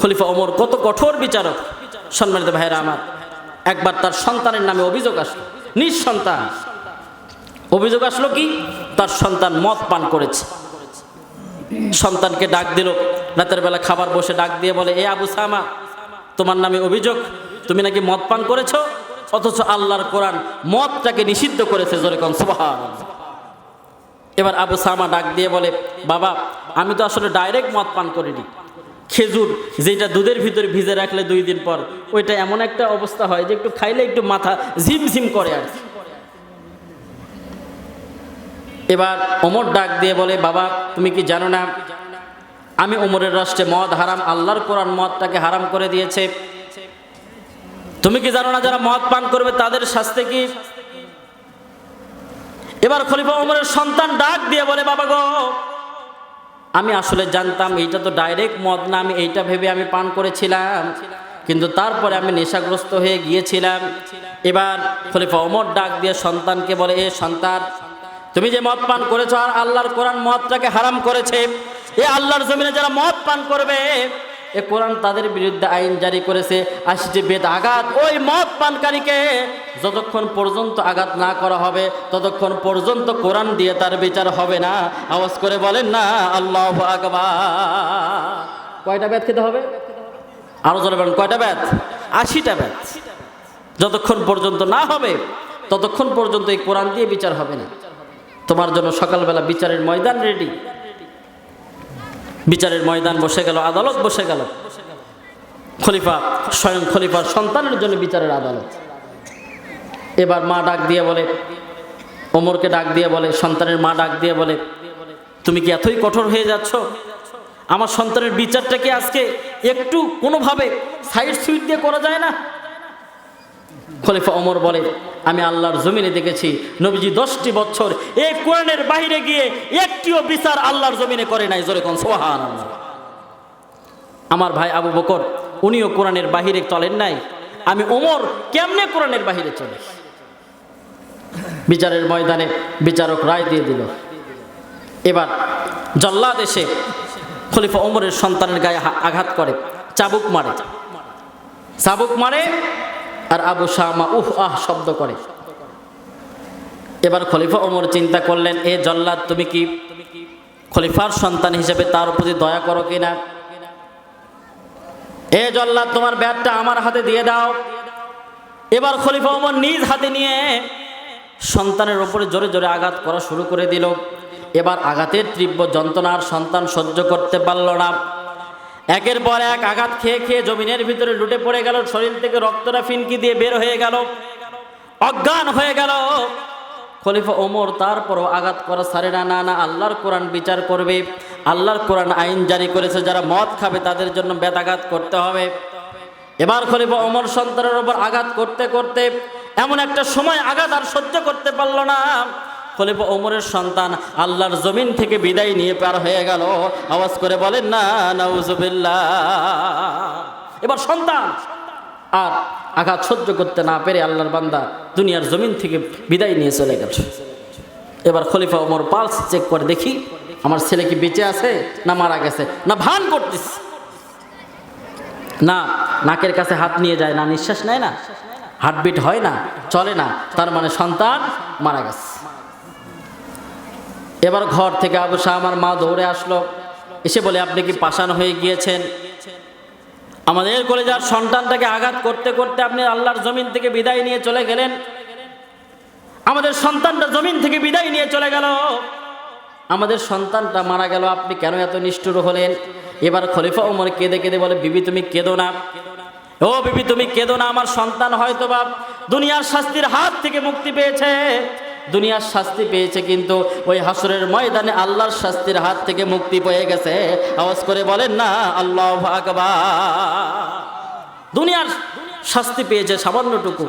খলিফা ওমর কত কঠোর বিচারক। সম্মানিত ভাইরা আমার, একবার তার সন্তানের নামে অভিযোগ আসলো। নিজ সন্তান অভিযোগ আসলো কি? তার সন্তান মদ পান করেছে। সন্তানকে ডাক দিল। রাতের বেলা খাবার বসে ডাক দিয়ে বলে, এ আবু সামা, তোমার নামে অভিযোগ? তুমি নাকি মদ পান করেছ? অথচ আল্লাহর কোরআন মদটাকে নিষিদ্ধ করেছে জোরে কন সুবহান এবার আবু সামা ডাক দিয়ে বলে, বাবা, আমি তো আসলে ডাইরেক্ট মদ পান করিনি। খেজুর যেটা দুধের ভিতরে ভিজে রাখলে দুই দিন পর, ওইটা এমন একটা অবস্থা হয় যে একটু খাইলে একটু মাথা ঝিমঝিম করে আর। এবার ওমর ডাক দিয়ে বলে, বাবা, তুমি কি জানো না, আমি ওমরের রাষ্ট্রে মদ হারাম, আল্লাহর কোরআন মদটাকে হারাম করে দিয়েছে তুমি কি জানো না যারা মদ পান করবে তাদের শাস্তি কি এবার খলিফা ওমরের সন্তান ডাক দিয়ে বলে, বাবা গো আমি আসলে জানতাম এইটা তো ডাইরেক্ট মদ না, আমি এইটা ভেবে আমি পান করেছিলাম। কিন্তু তারপরে আমি নেশাগ্রস্ত হয়ে গিয়েছিলাম। এবার খলিফা ওমর ডাক দিয়ে সন্তানকে বলে, এ সন্তান, তুমি যে মদ পান করেছ আর আল্লাহর কোরআন মদটাকে হারাম করেছে, এ আল্লাহর জমিনে যারা মদ পান করবে এ কোরআন তাদের বিরুদ্ধে আইন জারি করেছে। আসছে বেদ আঘাত। ওই মদ পানকারীকে যতক্ষণ পর্যন্ত আঘাত না করা হবে ততক্ষণ পর্যন্ত কোরআন দিয়ে তার বিচার হবে না। আওয়াজ করে বলেন না আল্লাহ আকবার। কয়টা ব্যাত খেতে হবে? আরও জোরে বলেন কয়টা ব্যাত আশিটা ব্যাত যতক্ষণ পর্যন্ত না হবে ততক্ষণ পর্যন্ত এই কোরআন দিয়ে বিচার হবে না। তোমার জন্য সকালবেলা বিচারের ময়দান রেডি বিচারের ময়দান বসে গেল, আদালত বসে গেল। খলিফা, স্বয়ং খলিফার সন্তানের জন্য বিচারের আদালত। এবার মা ডাক দিয়ে বলে, ওমরকে ডাক দিয়ে বলে, সন্তানের মা ডাক দিয়ে বলে, তুমি কি এতই কঠোর হয়ে যাচ্ছ? আমার সন্তানের বিচারটা কি আজকে একটু কোনোভাবে সাইড সুইট দিয়ে করা যায় না? খলিফা ওমর বলে, আমি আল্লাহর জমিনে দেখেছি নবীজি দশটি বছর এই কোরআনের বাহিরে গিয়ে একটিও বিচার আল্লাহর জমিনে করে নাই। জোরে কোন সোহান আমার ভাই আবু বকর, উনিও কোরআনের বাহিরে চলেন নাই। আমি ওমর কেমনে কোরআনের বাহিরে চলে? বিচারের ময়দানে বিচারক রায় দিয়ে দিল। এবার জল্লাদ এসে খলিফা ওমরের সন্তানের গায়ে আঘাত করে, চাবুক মারে। চাবুক মারে আর আবু শামা উহ, আহ শব্দ করে। এবার খলিফা ওমর চিন্তা করলেন, এ জল্লাদ, তুমি কি খলিফার সন্তান হিসেবে তার প্রতি দয়া করো কিনা এ জল্লাদ, তোমার ব্যাটটা আমার হাতে দিয়ে দাও। এবার খলিফা ওমর নিজ হাতে নিয়ে সন্তানের ওপরে জোরে জোরে আঘাত করা শুরু করে দিল। এবার আঘাতের তীব্র যন্ত্রণার সন্তান সহ্য করতে পারল না। একের পর এক আঘাত খেয়ে খেয়ে জমিনের ভিতরে লুটে পড়ে গেল, শরীর থেকে রক্তটা ফিনকি দিয়ে বের হয়ে গেল। অজ্ঞান হয়ে গেল। খলিফা ওমর তারপরও আঘাত করা সারে না না না, আল্লাহর কোরআন বিচার করবে। আল্লাহর কোরআন আইন জারি করেছে, যারা মদ খাবে তাদের জন্য বেদাঘাত করতে হবে। এবার খলিফা ওমর সন্তানের ওপর আঘাত করতে করতে এমন একটা সময় আঘাত আর সহ্য করতে পারল না। খলিফা ওমরের সন্তান আল্লাহর জমিন থেকে বিদায় নিয়ে পার হয়ে গেল। আওয়াজ করে বলেন, না, নাউজুবিল্লাহ। এবার সন্তান, আর আঘাত সহ্য করতে না পেরে আল্লাহর বান্দা দুনিয়ার জমিন থেকে বিদায় নিয়ে চলে গেল। এবার খলিফা ওমর পালস চেক করে, দেখি, আমার ছেলে কি বেঁচে আছে না মারা গেছে? না ভান করতেছে? না, নাকের কাছে হাত নিয়ে যায় না, নিঃশ্বাস নেয় না, হার্টবিট হয় না, চলে না। তার মানে সন্তান মারা গেছে। এবার ঘর থেকে আবু শাহ আমার মা দৌড়ে আসলো। এসে বলে, আপনি কি পাষাণ হয়ে গিয়েছেন? আমাদের কলেজার সন্তানটাকে আঘাত করতে করতে আপনি আল্লাহর জমিন থেকে বিদায় নিয়ে চলে গেলেন। আমাদের সন্তানটা জমিন থেকে বিদায় নিয়ে চলে গেল। আমাদের সন্তানটা মারা গেল। আপনি কেন এত নিষ্ঠুর হলেন? এবার খলিফা ওমর কেঁদে কেঁদে বলে, বিবি, তুমি কেঁদো না। ও বিবি, তুমি কেঁদো না। আমার সন্তান হয়তো বা দুনিয়ার শাস্তির হাত থেকে মুক্তি পেয়েছে। দুনিয়ার শাস্তি পেয়েছে কিন্তু ওই হাসরের ময়দানে আল্লাহর শাস্তির হাত থেকে মুক্তি পেয়ে গেছে। আওয়াজ করে বলেন, না, আল্লাহ আকবার। দুনিয়ার শাস্তি পেয়েছে সামান্যটুকু।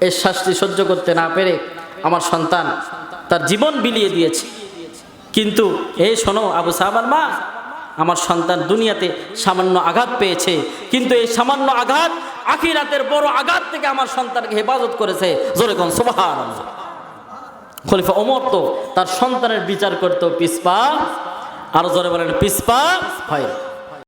এই শাস্তি সহ্য করতে না পেরে আমার সন্তান তার জীবন বিলিয়ে দিয়েছে। কিন্তু এই শোনো, আবু সাহাবার মা, আমার সন্তান দুনিয়াতে সামান্য আঘাত পেয়েছে। কিন্তু এই সামান্য আঘাত আখিরাতের বড় আঘাত থেকে আমার সন্তানকে হেফাজত করেছে। জোরে কোন খলিফা ওমর তো তার সন্তানের বিচার করতো পিসপা আরও জোরে বলেন পিসপা হয়।